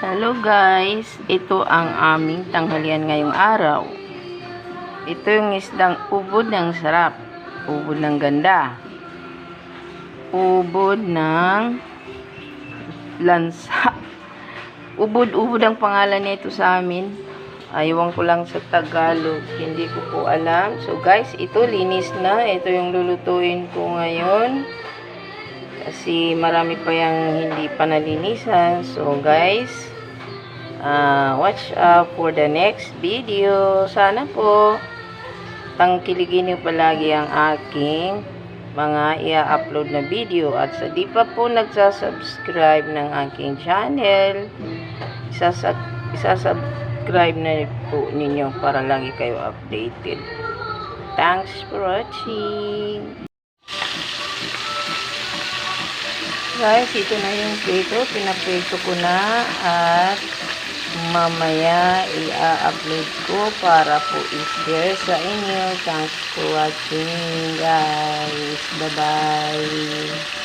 Hello guys, ito ang aming tanghalian ngayong araw. Ito yung isdang ubod ng sarap, ubod ng ganda, ubod ng lansa. Ubod-ubod ang pangalan nito sa amin. Ayawan ko lang sa Tagalog, hindi ko po alam. So guys, ito linis na. Ito yung lulutuin ko ngayon. Kasi marami pa yung hindi pa nalinisan. So guys, uh, watch out for the next video. Sana po tangkiligin niyo palagi ang aking mga i-upload na video. At sa di pa po nagsasubscribe ng aking channel, isasag isasubscribe na po ninyo para lagi kayo updated. Thanks for watching! Guys, ito na yung prito. Pinaprito ko na at mamaya i-upload ko para po i-share sa inyo. Thanks for watching guys. Bye-bye.